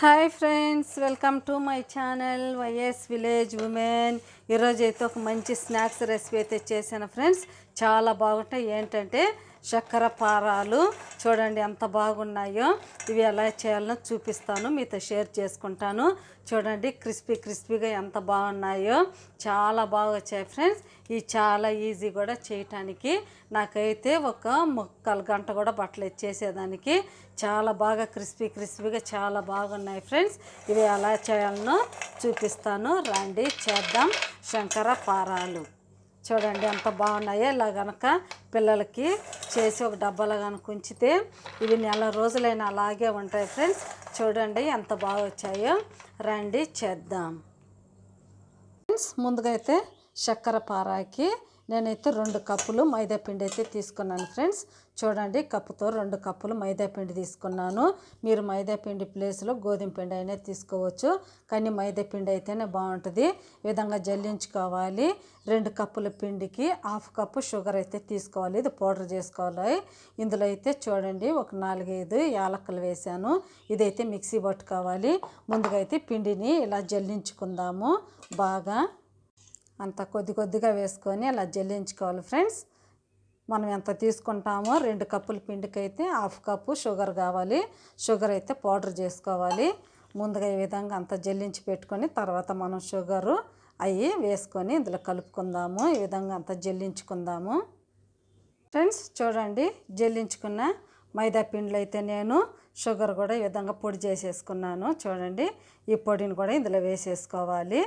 Hi friends welcome to my channel YS village women. ఈరోజు అయితే ఒక మంచి స్నాక్స్ రెసిపీ అయితే చేశాను ఫ్రెండ్స్. చాలా బాగుంటాయి. ఏంటంటే చక్కెర పారాలు చూడండి ఎంత బాగున్నాయో. ఇవి ఎలా చేయాలో చూపిస్తాను మీతో షేర్ చేసుకుంటాను. చూడండి క్రిస్పీ క్రిస్పీగా ఎంత బాగున్నాయో. చాలా బాగా వచ్చాయి ఫ్రెండ్స్. ఇవి చాలా ఈజీ కూడా చేయటానికి. నాకైతే ఒక ముక్కలు గంట కూడా బట్టలు చేసేదానికి చాలా బాగా క్రిస్పీ క్రిస్పీగా చాలా బాగున్నాయి ఫ్రెండ్స్. ఇవి ఎలా చేయాలనో చూపిస్తాను. రండి చేద్దాం. శంకర పారాలు. చూడండి ఎంత బాగున్నాయో ఇలా కనుక పిల్లలకి చేసి ఒక డబ్బాలో కనుక ఉంచితే ఇవి నెల రోజులైనా అలాగే ఉంటాయి ఫ్రెండ్స్. చూడండి ఎంత బాగా వచ్చాయో. రండి చేద్దాం. ఫ్రెండ్స్ ముందుగా అయితే చక్కెర పారాకి నేనైతే రెండు కప్పులు మైదాపిండి అయితే తీసుకున్నాను ఫ్రెండ్స్. చూడండి కప్పుతో రెండు కప్పులు మైదాపిండి తీసుకున్నాను. మీరు మైదాపిండి ప్లేస్లో గోధుమ పిండి అయినా తీసుకోవచ్చు. కానీ మైదాపిండి అయితేనే బాగుంటుంది. ఈ విధంగా జల్లించుకోవాలి. రెండు కప్పుల పిండికి హాఫ్ కప్పు షుగర్ అయితే తీసుకోవాలి. ఇది పౌడర్ చేసుకోవాలి. ఇందులో అయితే చూడండి ఒక నాలుగైదు యాలక్కలు వేశాను ఇదైతే మిక్సీ పట్టుకోవాలి. ముందుగా అయితే పిండిని ఇలా జల్లించుకుందాము బాగా. అంత కొద్ది కొద్దిగా వేసుకొని అలా జల్లించుకోవాలి ఫ్రెండ్స్. మనం ఎంత తీసుకుంటామో రెండు కప్పుల పిండికైతే హాఫ్ కప్పు షుగర్ కావాలి. షుగర్ అయితే పౌడర్ చేసుకోవాలి. ముందుగా ఈ విధంగా అంత జల్లించి పెట్టుకొని తర్వాత మనం షుగరు అవి వేసుకొని ఇందులో కలుపుకుందాము. ఈ విధంగా అంత జల్లించుకుందాము. ఫ్రెండ్స్ చూడండి జల్లించుకున్న మైదా పిండిలో అయితే నేను షుగర్ కూడా ఈ విధంగా పొడి చేసేసుకున్నాను. చూడండి ఈ పొడిని కూడా ఇందులో వేసేసుకోవాలి.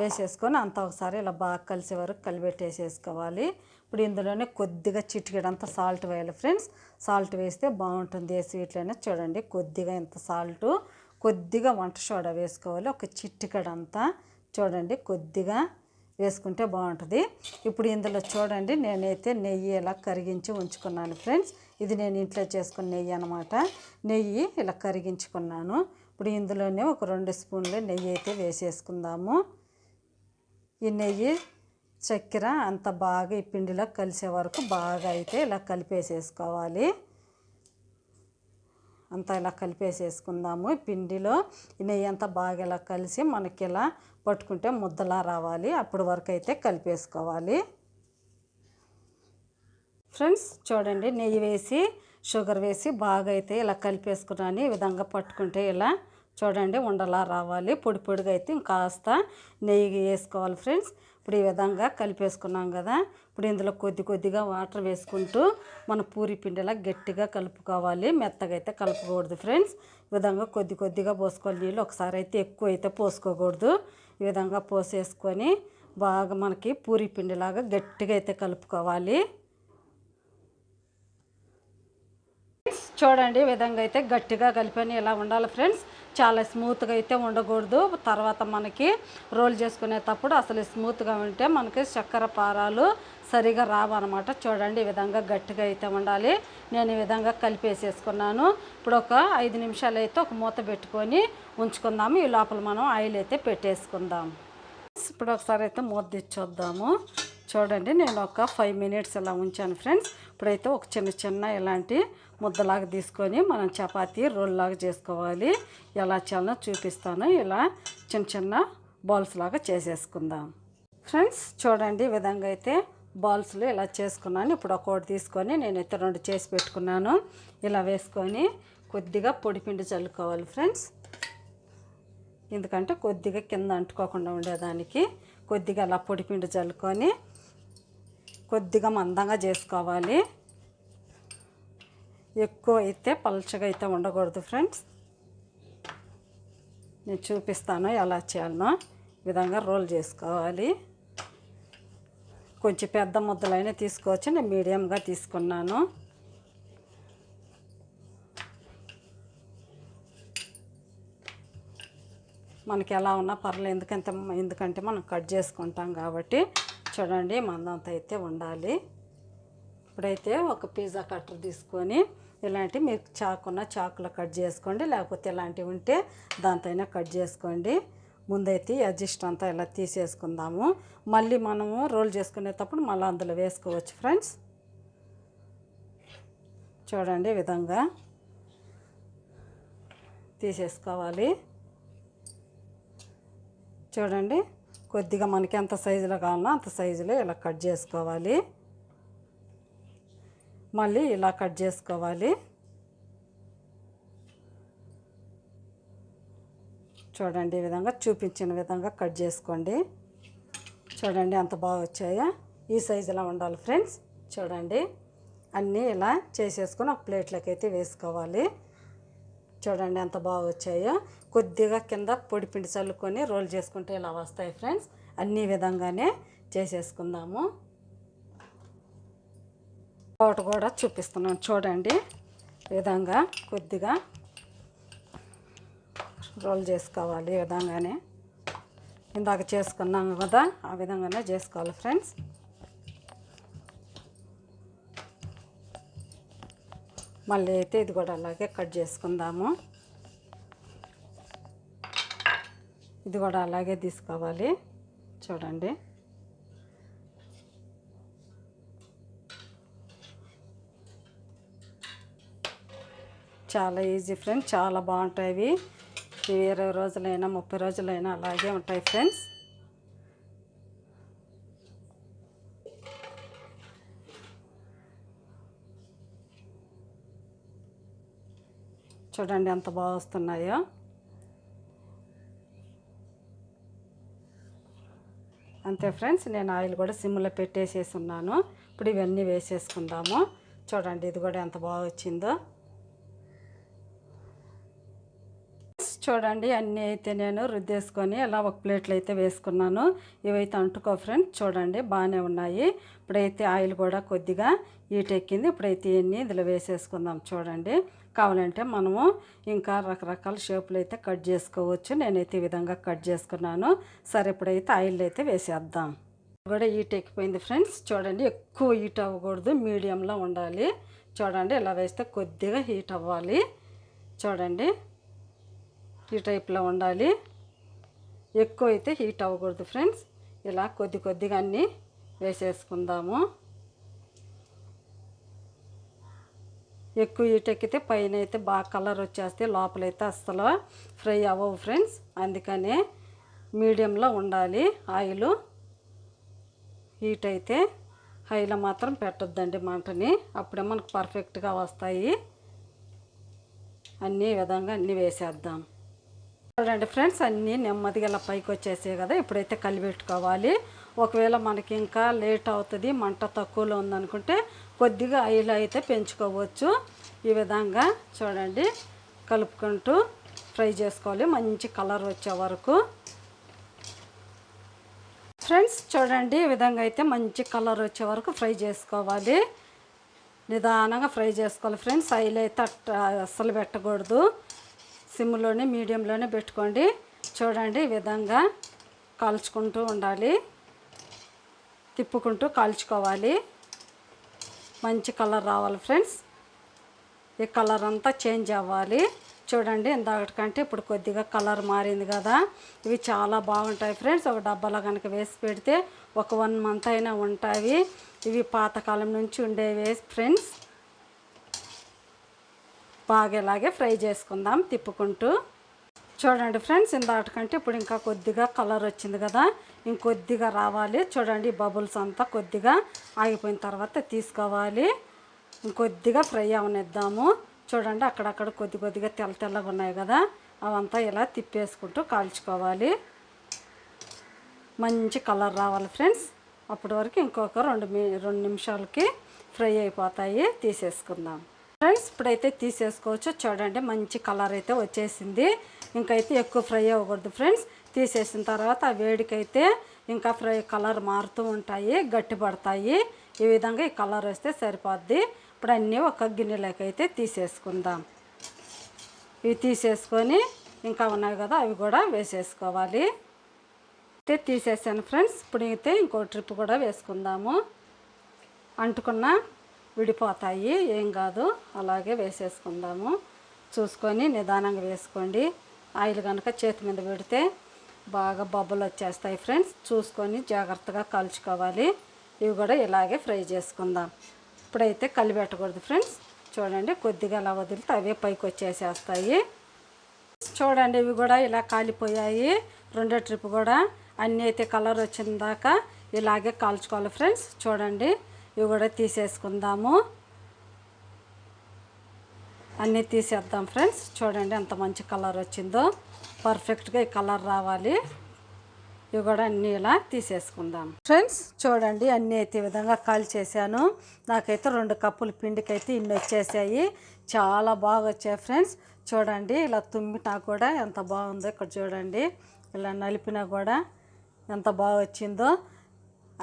వేసేసుకొని అంతా ఒకసారి ఇలా బాగా కలిసే వరకు కలిపెట్టేసేసుకోవాలి. ఇప్పుడు ఇందులోనే కొద్దిగా చిటికెడంత సాల్ట్ వేయాలి ఫ్రెండ్స్. సాల్ట్ వేస్తే బాగుంటుంది ఏ స్వీట్లైనా చూడండి. కొద్దిగా ఇంత సాల్ట్ కొద్దిగా వంట సోడా వేసుకోవాలి. ఒక చిట్టికడంతా చూడండి. కొద్దిగా వేసుకుంటే బాగుంటుంది. ఇప్పుడు ఇందులో చూడండి. నేనైతే నెయ్యి ఇలా కరిగించి ఉంచుకున్నాను ఫ్రెండ్స్. ఇది నేను ఇంట్లో చేసుకున్న నెయ్యి అనమాట నెయ్యి ఇలా కరిగించుకున్నాను. ఇప్పుడు ఇందులోనే ఒక రెండు స్పూన్లు నెయ్యి అయితే వేసేసుకుందాము. ఈ నెయ్యి చక్కెర అంత బాగా ఈ పిండిలో కలిసే వరకు బాగా అయితే ఇలా కలిపేసేసుకోవాలి. అంతా ఇలా కలిపేసేసుకుందాము. పిండిలో ఈ నెయ్యి అంతా బాగా ఇలా కలిసి మనకి ఇలా పట్టుకుంటే ముద్దలా రావాలి. అప్పటి వరకు అయితే కలిపేసుకోవాలి. ఫ్రెండ్స్ చూడండి నెయ్యి వేసి షుగర్ వేసి బాగా అయితే ఇలా కలిపేసుకున్నాను. ఈ విధంగా పట్టుకుంటే ఇలా చూడండి ఉండలా రావాలి. పొడి పొడిగా అయితే ఇంకాస్త నెయ్యి వేసుకోవాలి ఫ్రెండ్స్. ఇప్పుడు ఈ విధంగా కలిపేసుకున్నాం కదా. ఇప్పుడు ఇందులో కొద్ది కొద్దిగా వాటర్ వేసుకుంటూ మన పూరి పిండిలా గట్టిగా కలుపుకోవాలి. మెత్తగా అయితే కలపకూడదు ఫ్రెండ్స్. ఈ విధంగా కొద్ది కొద్దిగా పోసుకోవాలి నీళ్ళు ఒకసారి అయితే ఎక్కువ అయితే పోసుకోకూడదు. ఈ విధంగా పోసేసుకొని బాగా మనకి పూరి పిండిలాగా గట్టిగా అయితే కలుపుకోవాలి. చూడండి ఈ విధంగా అయితే గట్టిగా కలిపని ఇలా ఉండాలి ఫ్రెండ్స్? చాలా స్మూత్గా అయితే ఉండకూడదు. తర్వాత మనకి రోల్ చేసుకునేటప్పుడు అసలు స్మూత్గా ఉంటే మనకి చక్కెర పారాలు సరిగా రావన్నమాట. చూడండి ఈ విధంగా గట్టిగా అయితే ఉండాలి. నేను ఈ విధంగా కలిపేసేసుకున్నాను. ఇప్పుడు ఒక ఐదు నిమిషాలు అయితే ఒక మూత పెట్టుకొని ఉంచుకుందాము. ఈ లోపల మనం ఆయిల్ అయితే పెట్టేసుకుందాం. ఇప్పుడు ఒకసారి అయితే మూత తెచ్చొద్దాము. చూడండి నేను ఒక ఫైవ్ మినిట్స్ ఇలా ఉంచాను ఫ్రెండ్స్. ఇప్పుడైతే ఒక చిన్న చిన్న ఇలాంటి ముద్దలాగా తీసుకొని మనం చపాతీ రోల్లాగా చేసుకోవాలి. ఎలా చేయాలో చూపిస్తాను. ఇలా చిన్న చిన్న బాల్స్ లాగా చేసేసుకుందాం. ఫ్రెండ్స్ చూడండి ఈ విధంగా అయితే బాల్స్లో ఇలా చేసుకున్నాను. ఇప్పుడు ఒక్కోటి తీసుకొని నేనైతే రెండు చేసి పెట్టుకున్నాను. ఇలా వేసుకొని కొద్దిగా పొడిపిండి చల్లుకోవాలి ఫ్రెండ్స్. ఎందుకంటే కొద్దిగా కింద అంటుకోకుండా ఉండేదానికి కొద్దిగా అలా పొడిపిండి చల్లుకొని కొద్దిగా మందంగా చేసుకోవాలి. ఎక్కువ అయితే పలచగా అయితే ఉండకూడదు ఫ్రెండ్స్. నేను చూపిస్తాను ఎలా చేయాలనో. విధంగా రోల్ చేసుకోవాలి. కొంచెం పెద్ద ముద్దలైనా తీసుకోవచ్చు. నేను మీడియంగా తీసుకున్నాను. మనకి ఎలా ఉన్నా పర్లేదు. ఎందుకంటే ఎందుకంటే మనం కట్ చేసుకుంటాం కాబట్టి చూడండి మందంత అయితే ఉండాలి. ఇప్పుడైతే ఒక పిజ్జా కట్టర్ తీసుకొని ఇలాంటి మీకు చాకున్న చాకులో కట్ చేసుకోండి లేకపోతే ఇలాంటివి ఉంటే దాంతైనా కట్ చేసుకోండి. ముందైతే అడ్జస్ట్ అంతా ఇలా తీసేసుకుందాము. మళ్ళీ మనము రోల్ చేసుకునేటప్పుడు మళ్ళీ అందులో వేసుకోవచ్చు ఫ్రెండ్స్. చూడండి విధంగా తీసేసుకోవాలి. చూడండి కొద్దిగా మనకి ఎంత సైజులో కావాలో అంత సైజులో ఇలా కట్ చేసుకోవాలి. మళ్ళీ ఇలా కట్ చేసుకోవాలి. చూడండి ఈ విధంగా చూపించిన విధంగా కట్ చేసుకోండి. చూడండి అంత బాగా వచ్చాయో? ఈ సైజులో ఉండాలి ఫ్రెండ్స్. చూడండి. అన్నీ ఇలా చేసేసుకొని ఒక ప్లేట్లోకి అయితే వేసుకోవాలి. చూడండి ఎంత బాగా వచ్చాయో కొద్దిగా కింద పొడి పిండి చల్లుకొని రోల్ చేసుకుంటే ఇలా వస్తాయి ఫ్రెండ్స్. అన్ని విధంగానే చేసేసుకుందాము. ఒకటి కూడా చూపిస్తున్నాను చూడండి. ఈ విధంగా కొద్దిగా రోల్ చేసుకోవాలి ఈ విధంగానే. ఇందాక చేసుకున్నాం కదా ఆ విధంగానే చేసుకోవాలి ఫ్రెండ్స్. మళ్ళీ అయితే ఇది కూడా అలాగే కట్ చేసుకుందాము. ఇది కూడా అలాగే తీసుకోవాలి. చూడండి. చాలా ఈజీ ఫ్రెండ్స్ చాలా బాగుంటాయి ఇరవై రోజులైనా ముప్పై రోజులైనా అలాగే ఉంటాయి ఫ్రెండ్స్. చూడండి ఎంత బాగా వస్తున్నాయో. అంతే ఫ్రెండ్స్ నేను ఆయిల్ కూడా సిమ్లో పెట్టేసేసి ఉన్నాను ఇప్పుడు ఇవన్నీ వేసేసుకుందాము. చూడండి ఇది కూడా ఎంత బాగా వచ్చిందో. చూడండి అన్నీ అయితే నేను రుద్దేసుకొని ఇలా ఒక ప్లేట్లు అయితే వేసుకున్నాను. ఇవైతే అంటుకో ఫ్రెండ్స్ చూడండి బాగానే ఉన్నాయి. ఇప్పుడైతే ఆయిల్ కూడా కొద్దిగా ఈటెక్కింది ఇప్పుడైతే ఇవన్నీ ఇందులో వేసేసుకుందాం చూడండి. కావాలంటే మనము ఇంకా రకరకాల షేపులు అయితే కట్ చేసుకోవచ్చు. నేనైతే ఈ విధంగా కట్ చేసుకున్నాను. సరే ఇప్పుడైతే ఆయిల్ అయితే వేసేద్దాం. కూడా హీట్ ఎక్కిపోయింది ఫ్రెండ్స్. చూడండి ఎక్కువ హీట్ అవ్వకూడదు. మీడియంలో ఉండాలి. చూడండి ఇలా వేస్తే కొద్దిగా హీట్ అవ్వాలి. చూడండి. ఈ టైప్లో ఉండాలి. ఎక్కువ అయితే హీట్ అవ్వకూడదు ఫ్రెండ్స్. ఇలా కొద్ది కొద్దిగా అన్నీ వేసేసుకుందాము. ఎక్కువ హీట్ ఎక్కితే పైన అయితే బాగా కలర్ వచ్చేస్తే లోపలైతే అస్సలు ఫ్రై అవ్వవు ఫ్రెండ్స్. అందుకనే మీడియంలో ఉండాలి ఆయిల్. హీట్ అయితే హైలో మాత్రం పెట్టొద్దండి మంటని. అప్పుడే మనకు పర్ఫెక్ట్గా వస్తాయి. అన్ని విధంగా అన్నీ వేసేద్దాం. చూడండి ఫ్రెండ్స్ అన్నీ నెమ్మదిగా ఇలా పైకి వచ్చేసాయి కదా. ఇప్పుడైతే కలిపెట్టుకోవాలి ఒకవేళ మనకి ఇంకా లేట్ అవుతుంది మంట తక్కువలో ఉందనుకుంటే కొద్దిగా ఆయిల్ అయితే పెంచుకోవచ్చు. ఈ విధంగా చూడండి కలుపుకుంటూ ఫ్రై చేసుకోవాలి. మంచి కలర్ వచ్చే వరకు. ఫ్రెండ్స్ చూడండి ఈ విధంగా అయితే మంచి కలర్ వచ్చే వరకు ఫ్రై చేసుకోవాలి. నిదానంగా ఫ్రై చేసుకోవాలి ఫ్రెండ్స్. ఆయిల్ అయితే అసలు అస్సలు పెట్టకూడదు. సిమ్లోనే మీడియంలోనే పెట్టుకోండి. చూడండి ఈ విధంగా కాల్చుకుంటూ ఉండాలి. తిప్పుకుంటూ కాల్చుకోవాలి. మంచి కలర్ రావాలి ఫ్రెండ్స్. ఈ కలర్ అంతా చేంజ్ అవ్వాలి. చూడండి ఇందాకటికంటే ఇప్పుడు కొద్దిగా కలర్ మారింది కదా. ఇవి చాలా బాగుంటాయి ఫ్రెండ్స్. ఒక డబ్బాలో కనుక వేసి పెడితే ఒక వన్ మంత్ అయినా ఉంటాయి. ఇవి పాతకాలం నుంచి ఉండేవి ఫ్రెండ్స్. బాగా ఇలాగే ఫ్రై చేసుకుందాం తిప్పుకుంటూ. చూడండి ఫ్రెండ్స్ ఇందాటికంటే ఇప్పుడు ఇంకా కొద్దిగా కలర్ వచ్చింది కదా ఇంకొద్దిగా రావాలి. చూడండి బబుల్స్ అంతా కొద్దిగా ఆగిపోయిన తర్వాత తీసుకోవాలి. ఇంకొద్దిగా ఫ్రై అవనిద్దాము. చూడండి అక్కడక్కడ కొద్ది కొద్దిగా తెల్ల తెల్లగా ఉన్నాయి కదా అవంతా ఇలా తిప్పేసుకుంటూ కాల్చుకోవాలి. మంచి కలర్ రావాలి ఫ్రెండ్స్. అప్పటి వరకు ఇంకొక రెండు రెండు నిమిషాలకి ఫ్రై అయిపోతాయి. తీసేసుకుందాం. ఫ్రెండ్స్ ఇప్పుడైతే తీసేసుకోవచ్చు. చూడండి మంచి కలర్ అయితే వచ్చేసింది. ఇంకైతే ఎక్కువ ఫ్రై అవ్వకూడదు ఫ్రెండ్స్. తీసేసిన తర్వాత ఆ వేడికైతే ఇంకా ఫ్రై కలర్ మారుతూ ఉంటాయి గట్టి పడతాయి. ఈ విధంగా ఈ కలర్ వస్తే సరిపోద్ది. ఇప్పుడు అన్నీ ఒక గిన్నెలోకి అయితే తీసేసుకుందాం. ఇవి తీసేసుకొని ఇంకా ఉన్నాయి కదా అవి కూడా వేసేసుకోవాలి. అయితే తీసేసాను ఫ్రెండ్స్. ఇప్పుడు అయితే ఇంకో ట్రిప్ కూడా వేసుకుందాము. అంటుకున్న విడిపోతాయి. ఏం కాదు. అలాగే వేసేసుకుందాము. చూసుకొని నిదానంగా వేసుకోండి. ఆయిల్ కనుక చేతి మీద పెడితే బాగా బొబ్బలు వచ్చేస్తాయి ఫ్రెండ్స్. చూసుకొని జాగ్రత్తగా కాల్చుకోవాలి. ఇవి కూడా ఇలాగే ఫ్రై చేసుకుందాం. ఇప్పుడైతే కలిపెట్టకూడదు ఫ్రెండ్స్. చూడండి కొద్దిగా అలా వదిలితే అవే పైకి వచ్చేసేస్తాయి. చూడండి ఇవి కూడా ఇలా కాలిపోయాయి. రెండో ట్రిప్ కూడా. అన్నీ అయితే కలర్ వచ్చిన దాకా ఇలాగే కాల్చుకోవాలి ఫ్రెండ్స్. చూడండి ఇవి కూడా తీసేసుకుందాము. అన్నీ తీసేద్దాం ఫ్రెండ్స్. చూడండి ఎంత మంచి కలర్ వచ్చిందో. పర్ఫెక్ట్గా ఈ కలర్ రావాలి. ఇవి కూడా అన్నీ ఇలా తీసేసుకుందాం. ఫ్రెండ్స్ చూడండి అన్నీ అయితే ఈ విధంగా కాల్ చేశాను నాకైతే రెండు కప్పులు పిండికి అయితే ఇన్ని వచ్చేసాయి. చాలా బాగా వచ్చాయి ఫ్రెండ్స్. చూడండి ఇలా తుమ్మినా కూడా ఎంత బాగుందో ఇక్కడ చూడండి. ఇలా నలిపినా కూడా ఎంత బాగా వచ్చిందో.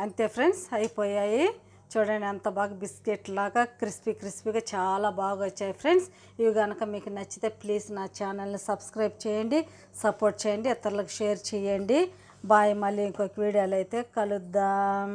అంతే ఫ్రెండ్స్ అయిపోయాయి. చూడండి ఎంత బాగా బిస్కెట్ లాగా క్రిస్పీ క్రిస్పీగా చాలా బాగా వచ్చాయి ఫ్రెండ్స్. ఇవి కనుక మీకు నచ్చితే ప్లీజ్ నా ఛానల్ని సబ్స్క్రైబ్ చేయండి సపోర్ట్ చేయండి ఇతరులకు షేర్ చేయండి. బాయ్ మళ్ళీ ఇంకొక వీడియోలో అయితే కలుద్దాం.